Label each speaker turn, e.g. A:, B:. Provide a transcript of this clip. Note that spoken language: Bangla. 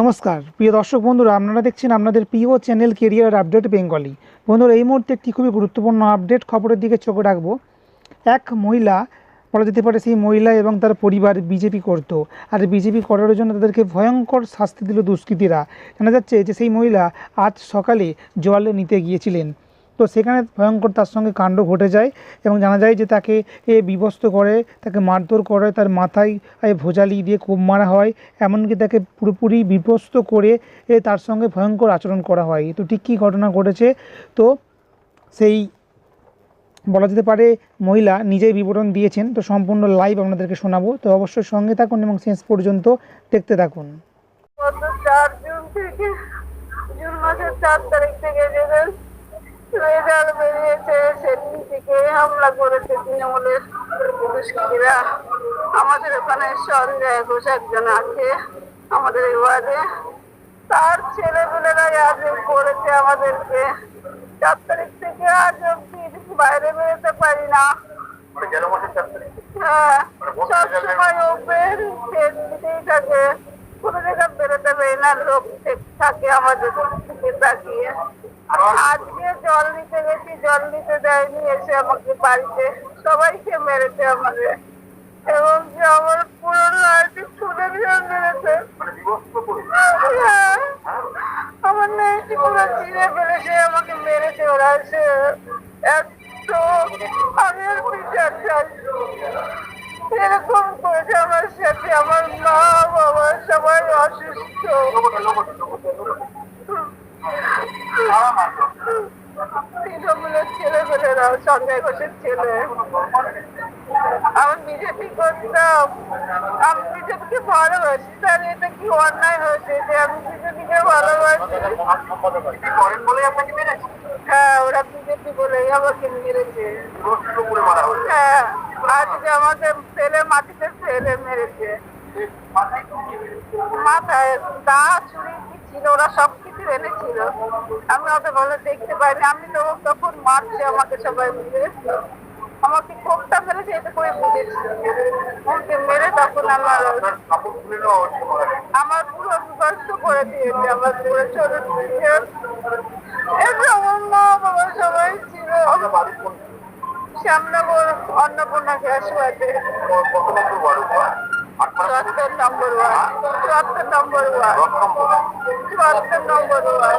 A: নমস্কার, প্রিয় দর্শক বন্ধুরা, আপনারা দেখছেন আপনাদের প্রিয় চ্যানেল কেরিয়ার আপডেট বেঙ্গলি বন্ধুরা, এই মুহূর্তে একটি খুবই গুরুত্বপূর্ণ আপডেট খবরের দিকে চোখে রাখব। এক মহিলা, বলা যেতে পারে সেই মহিলা এবং তার পরিবার বিজেপি করত। আর বিজেপি করার জন্য তাদেরকে ভয়ঙ্কর শাস্তি দিল দুষ্কৃতীরা। জানা যাচ্ছে যে সেই মহিলা আজ সকালে জল নিতে গিয়েছিলেন। তো সেখানে ভয়ঙ্কর তার সঙ্গে কাণ্ড ঘটে যায় এবং জানা যায় যে তাকে এ বিবস্ত করে তাকে মারধর করে তার মাথায় ভোজালি দিয়ে কোপ মারা হয় এমনকি তাকে পুরোপুরি বিবস্ত করে এ, তার সঙ্গে ভয়ঙ্কর আচরণ করা হয়। তো ঠিক কী ঘটনা ঘটেছে? তো সেই বলা যেতে পারে মহিলা নিজেই বিবরণ দিয়েছেন। তো সম্পূর্ণ লাইভ আপনাদেরকে শোনাবো। তো অবশ্যই সঙ্গে থাকুন এবং শেষ পর্যন্ত দেখতে থাকুন।
B: গত চার জুন থেকে জুন মাসের চার তারিখ থেকে রেজাল্ট বেরিয়েছে সেদিন থেকে হামলা করেছে তৃণমূলের দুষ্কৃতীরা আমাদের ওখানে সঞ্জয় ঘোষ একজন আছে আমাদের এই ওয়ার্ডে। তার ছেলেমেয়েরাই আজ করেছে আমাদেরকে। চার তারিখ থেকে আজ অব্দি বাইরে বেরোতে পারি না। হ্যাঁ সবসময় ও বের দিতেই থাকে। কোনো জায়গায় বেরোতে পারি না লোক থাকে আমাদের দিকে তাকিয়ে। আজকে জল নিতে গেছি জল নিতে দেয়নি এসে আমাকে বাড়িতে সবাইকে মেরেছে আমাদের এবং যে আমার পুরো লাইফে ছুটে দিয়ে মেরেছে। হ্যাঁ, আমার মেয়েটি পুরো চিনে ফেলেছে আমাকে মেরেছে ওরা সে এত আমি আর বিচার চাই এরকম করেছে আমার সাথে আমার মা বাবা সবাই অসুস্থ তৃণমূলের ছেলে পেলেরা সঞ্জয় ঘোষের ছেলে। আমি বিজেপি করতাম আমি বিজেপিকে ভালোবাসি স্যার এটা কি অন্যায় হয়েছে যে আমি বিজেপিকে ভালোবাসি। হ্যাঁ ওরা বিজেপি বলেই আমাকে মেরেছে। হ্যাঁ আজকে আমাকে ফেলে মাটিতে ফেলে মেরেছে? মাথায় দা ছুরি কি ছিল ওরা সব কিছু এনেছিল। আমি অত ভালো দেখতে পাইনি। আমি তো তখন মারছে আমাকে সবাই মিলে আমাকে কোপটা মেরেছে এটা করে বুঝেছি ওকে মেরে তখন আমার আমার পুরো বিভস্ত করে দিয়েছে, আমার পুরো ছোট থেকে আমার বাবা সবাই ছিল। সামনে অন্নপূর্ণা গ্যাস বাজে চুয়াত্তর নম্বর ওয়ার্ড চুয়াত্তর নম্বর ওয়ার্ড চুয়াত্তর নম্বর ওয়ার্ড